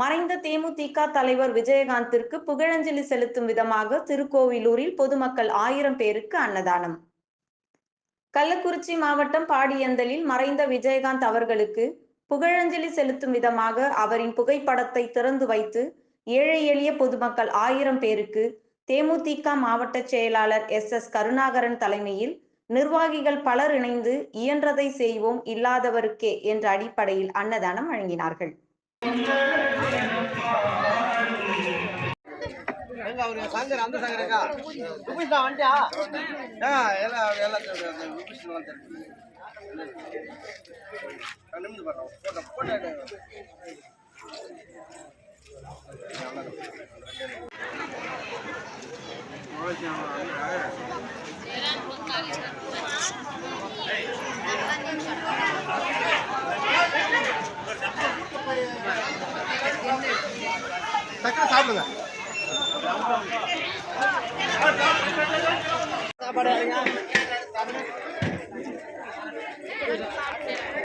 மறைந்த தேமுதிக தலைவர் விஜயகாந்திற்கு புகழஞ்சலி செலுத்தும் விதமாக திருக்கோவிலூரில் பொதுமக்கள் ஆயிரம் பேருக்கு அன்னதானம். கள்ளக்குறிச்சி மாவட்டம் பாடியந்தலில் மறைந்த விஜயகாந்த் அவர்களுக்கு புகழஞ்சலி செலுத்தும் விதமாக அவரின் புகைப்படத்தை திறந்து வைத்து ஏழை எளிய பொதுமக்கள் ஆயிரம் பேருக்கு தேமுதிக மாவட்ட செயலாளர் எஸ். எஸ். கருணாகரன் தலைமையில் நிர்வாகிகள் பலர் இணைந்து இயன்றதை செய்வோம் இல்லாதவருக்கே என்ற அடிப்படையில் அன்னதானம் வழங்கினார்கள். எங்க அவரு சங்கர் அந்த சங்கர் இருக்கா? ருபீஸ் தான் வந்துட்டியா ஆ எல்லாம் எல்லாம் தெரியும் ருபீஸ் எல்லாம் தெரியும் நிமிந்து பாருங்க போட்டோ போட்டோ டக்குனு சாப்பிடுங்க. சாப்பாடு